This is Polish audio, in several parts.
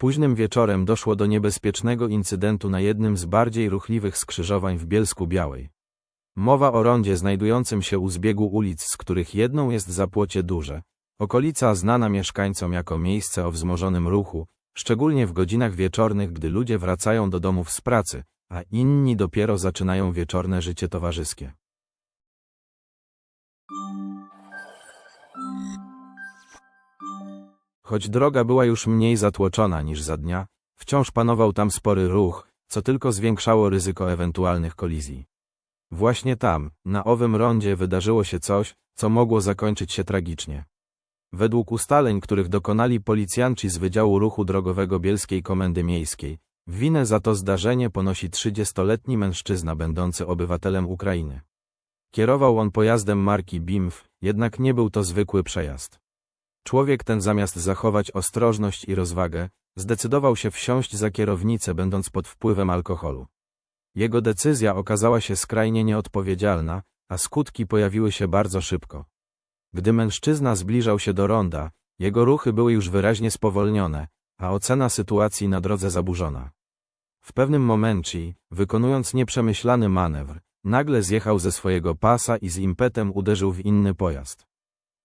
Późnym wieczorem doszło do niebezpiecznego incydentu na jednym z bardziej ruchliwych skrzyżowań w Bielsku Białej. Mowa o rondzie znajdującym się u zbiegu ulic, z których jedną jest zapłocie duże. Okolica znana mieszkańcom jako miejsce o wzmożonym ruchu, szczególnie w godzinach wieczornych, gdy ludzie wracają do domów z pracy, a inni dopiero zaczynają wieczorne życie towarzyskie. Choć droga była już mniej zatłoczona niż za dnia, wciąż panował tam spory ruch, co tylko zwiększało ryzyko ewentualnych kolizji. Właśnie tam, na owym rondzie wydarzyło się coś, co mogło zakończyć się tragicznie. Według ustaleń, których dokonali policjanci z Wydziału Ruchu Drogowego Bielskiej Komendy Miejskiej, winę za to zdarzenie ponosi 30-letni mężczyzna będący obywatelem Ukrainy. Kierował on pojazdem marki BIMF, jednak nie był to zwykły przejazd. Człowiek ten zamiast zachować ostrożność i rozwagę, zdecydował się wsiąść za kierownicę będąc pod wpływem alkoholu. Jego decyzja okazała się skrajnie nieodpowiedzialna, a skutki pojawiły się bardzo szybko. Gdy mężczyzna zbliżał się do ronda, jego ruchy były już wyraźnie spowolnione, a ocena sytuacji na drodze zaburzona. W pewnym momencie, wykonując nieprzemyślany manewr, nagle zjechał ze swojego pasa i z impetem uderzył w inny pojazd.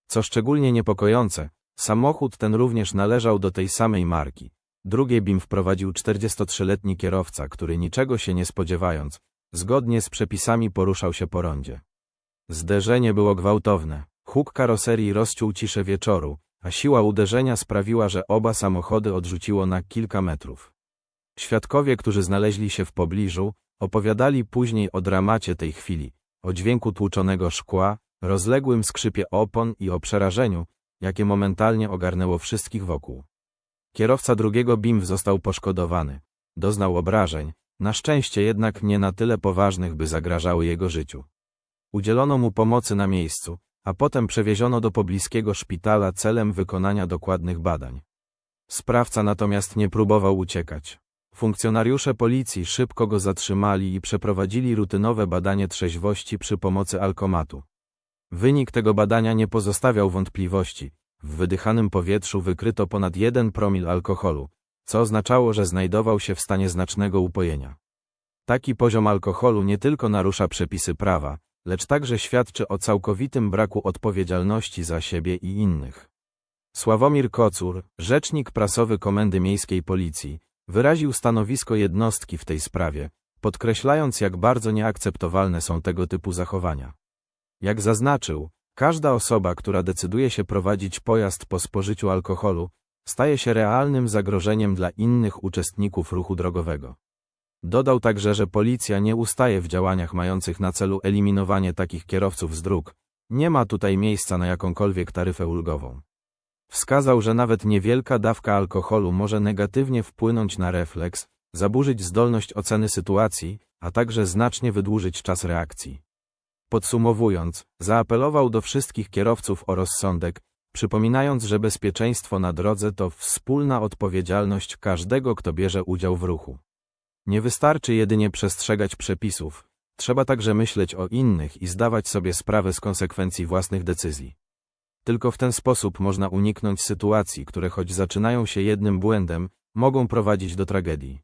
Co szczególnie niepokojące, samochód ten również należał do tej samej marki. Drugie BIM wprowadził 43-letni kierowca, który niczego się nie spodziewając, zgodnie z przepisami poruszał się po rondzie. Zderzenie było gwałtowne. Huk karoserii rozciął ciszę wieczoru, a siła uderzenia sprawiła, że oba samochody odrzuciło na kilka metrów. Świadkowie, którzy znaleźli się w pobliżu, opowiadali później o dramacie tej chwili, o dźwięku tłuczonego szkła, rozległym skrzypie opon i o przerażeniu, jakie momentalnie ogarnęło wszystkich wokół. Kierowca drugiego BIMW został poszkodowany. Doznał obrażeń, na szczęście jednak nie na tyle poważnych, by zagrażały jego życiu. Udzielono mu pomocy na miejscu, a potem przewieziono do pobliskiego szpitala celem wykonania dokładnych badań. Sprawca natomiast nie próbował uciekać. Funkcjonariusze policji szybko go zatrzymali i przeprowadzili rutynowe badanie trzeźwości przy pomocy alkomatu. Wynik tego badania nie pozostawiał wątpliwości. W wydychanym powietrzu wykryto ponad 1 promil alkoholu, co oznaczało, że znajdował się w stanie znacznego upojenia. Taki poziom alkoholu nie tylko narusza przepisy prawa, lecz także świadczy o całkowitym braku odpowiedzialności za siebie i innych. Sławomir Kocur, rzecznik prasowy Komendy Miejskiej Policji, wyraził stanowisko jednostki w tej sprawie, podkreślając jak bardzo nieakceptowalne są tego typu zachowania. Jak zaznaczył, każda osoba, która decyduje się prowadzić pojazd po spożyciu alkoholu, staje się realnym zagrożeniem dla innych uczestników ruchu drogowego. Dodał także, że policja nie ustaje w działaniach mających na celu eliminowanie takich kierowców z dróg. Nie ma tutaj miejsca na jakąkolwiek taryfę ulgową. Wskazał, że nawet niewielka dawka alkoholu może negatywnie wpłynąć na refleks, zaburzyć zdolność oceny sytuacji, a także znacznie wydłużyć czas reakcji. Podsumowując, zaapelował do wszystkich kierowców o rozsądek, przypominając, że bezpieczeństwo na drodze to wspólna odpowiedzialność każdego, kto bierze udział w ruchu. Nie wystarczy jedynie przestrzegać przepisów, trzeba także myśleć o innych i zdawać sobie sprawę z konsekwencji własnych decyzji. Tylko w ten sposób można uniknąć sytuacji, które choć zaczynają się jednym błędem, mogą prowadzić do tragedii.